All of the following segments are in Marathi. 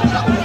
आमदार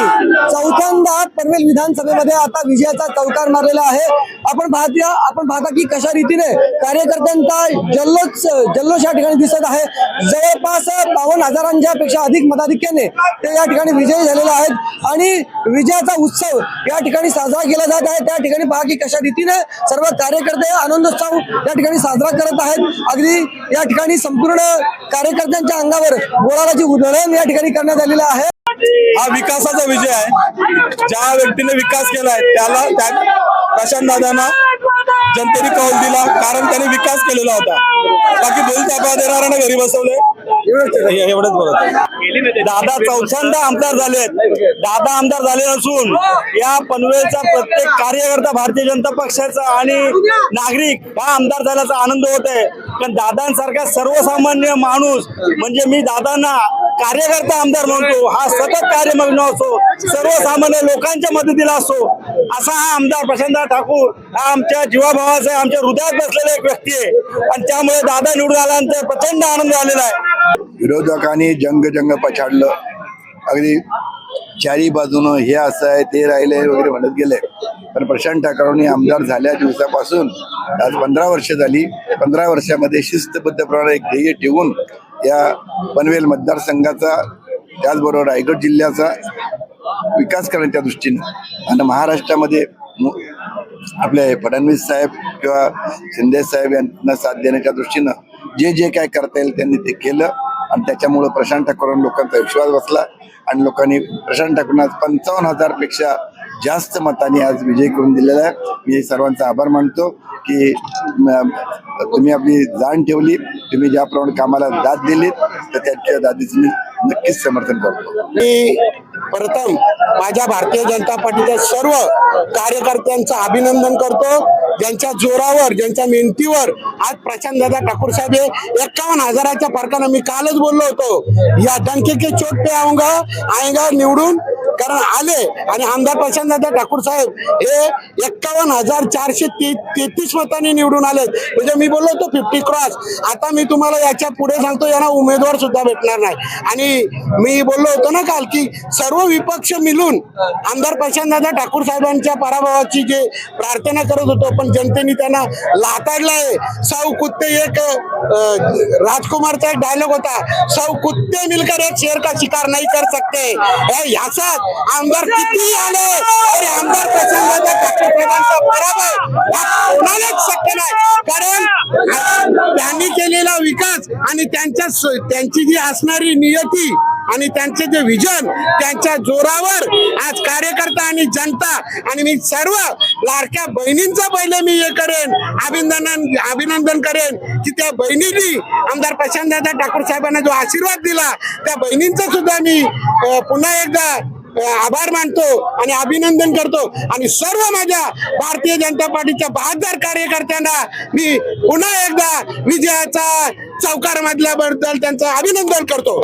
यांनी चौथ्यांदा पनवेल विधानसभेमध्ये आता विजयाचा चौकार मारलेला आहे. आपण पाहतोया आपण पाहता की कशा रीतीने कार्यकर्त्यांचा जल्लोष जल्लोष या ठिकाणी दिसत आहे. जवळपास बावन्न हजारांच्या पेक्षा अधिक मताधिक्याने ते या ठिकाणी विजयी झालेले आहेत. आणि विजयाचा उत्सव या ठिकाणी साजरा केला जात आहे. त्या ठिकाणी पहा की कशा रीतीने सर्व कार्यकर्ते आनंदोत्सव या ठिकाणी साजरा करत आहेत. अगदी या ठिकाणी संपूर्ण कार्यकर्त्यांच्या अंगावर बोलाची उधळण या ठिकाणी करण्यात आलेलं आहे. हा विकासाचा विजय आहे. ज्या व्यक्तीने विकास केला आहे त्याला त्या प्रशांत दादांना जनतेने कौल दिला कारण त्याने विकास केलेला होता. बाकी बोल तापा देणाऱ्यांना घरी बसवले? एवढंच बोलत दादा चौथ्यांदा आमदार झालेत. दादा आमदार झाले असून या पनवेलचा प्रत्येक कार्यकर्ता भारतीय जनता पक्षाचा आणि नागरिक हा आमदार झाल्याचा आनंद होत आहे. पण दादांसारखा सर्वसामान्य माणूस म्हणजे मी दादांना कार्यकर्ता आमदार म्हणतो हा सतत कार्यमग्न असो सर्वसामान्य लोकांच्या मदतीला असो असा हा आमदार प्रशांत ठाकूर हा आमच्या जीवाभावाचा आहे, आमच्या हृदयात बसलेला एक व्यक्ती आहे. आणि त्यामुळे दादा निवडून आल्यानंतर प्रचंड आनंद झालेला आहे. विरोधकांनी जंग जंग पछाडलं. अगदी चारी बाजूनं हे असं आहे ते राहिले वगैरे म्हणत गेले. पण प्रशांत ठाकरेंनी आमदार झाल्या दिवसापासून आज पंधरा वर्ष झाली. पंधरा वर्षामध्ये शिस्तबद्ध प्रमाणे एक ध्येय ठेवून या पनवेल मतदारसंघाचा त्याचबरोबर रायगड जिल्ह्याचा विकास करण्याच्या दृष्टीनं आणि महाराष्ट्रामध्ये आपले फडणवीस साहेब किंवा शिंदे साहेब यांना साथ देण्याच्या दृष्टीनं जे जे काय करता येईल त्यांनी ते केलं आणि त्याच्यामुळं प्रशांत ठाकूरांवर लोकांचा विश्वास बसला आणि लोकांनी प्रशांत ठाकूरना पंचावन्न हजारपेक्षा जास्त मताने आज विजय करून दिलेला आहे. मी सर्वांचा आभार मानतो की तुम्ही आपली जाण ठेवली. तुम्ही ज्याप्रमाणे कामाला दाद दिलीत तर त्याच्या दादीचं मी नक्कीच समर्थन करतो. मी प्रथम माझ्या भारतीय जनता पार्टीच्या सर्व कार्यकर्त्यांचं अभिनंदन करतो. ज्यांच्या जोरावर ज्यांच्या मेहनतीवर आज प्रशांत दादा ठाकूर साहेब हे एकावन्न हजाराच्या फरकानं मी कालच बोललो होतो. या डंके के चोट पे आऊंगा आएगा निवडून कारण आले आणि आमदार प्रशांतदादा ठाकूर साहेब हे एक्कावन्न हजार चारशे तेहतीस मतांनी निवडून आलेत. म्हणजे मी बोललो होतो फिफ्टी क्रॉस आता मी तुम्हाला याच्यापुढे सांगतो यांना उमेदवार सुद्धा भेटणार नाही. आणि मी बोललो होतो ना काल की सर्व विपक्ष मिळून आमदार प्रशांतदादा ठाकूर साहेबांच्या पराभवाची जे प्रार्थना करत होतो पण जनतेने त्यांना लाताडलाय सौ कुत्ते एक राजकुमारचा एक डायलॉग होता. सौ कुत्ते मिलकर एक शेर का शिकार नाही कर सकते. हे आमदार किती आले? तरी आमदार साहेबांचा हा कोणालाच शक्य नाही. कारण त्यांनी केलेला विकास आणि त्यांच्या त्यांची जी असणारी नियती आणि त्यांचे जे विजन त्यांच्या जोरावर आज कार्यकर्ता आणि जनता आणि मी सर्व लाडक्या बहिणींचं पहिले मी हे करेन अभिनंदन अभिनंदन करेन की त्या बहिणींनी आमदार प्रशांत दादा ठाकूर साहेबांना जो आशीर्वाद दिला त्या बहिणींचा सुद्धा मी पुन्हा एकदा आभार मानतो आणि अभिनंदन करतो. आणि सर्व माझ्या भारतीय जनता पार्टीच्या बहादर कार्यकर्त्यांना मी पुन्हा एकदा विजयाचा चौकार मधल्याबद्दल त्यांचं अभिनंदन करतो.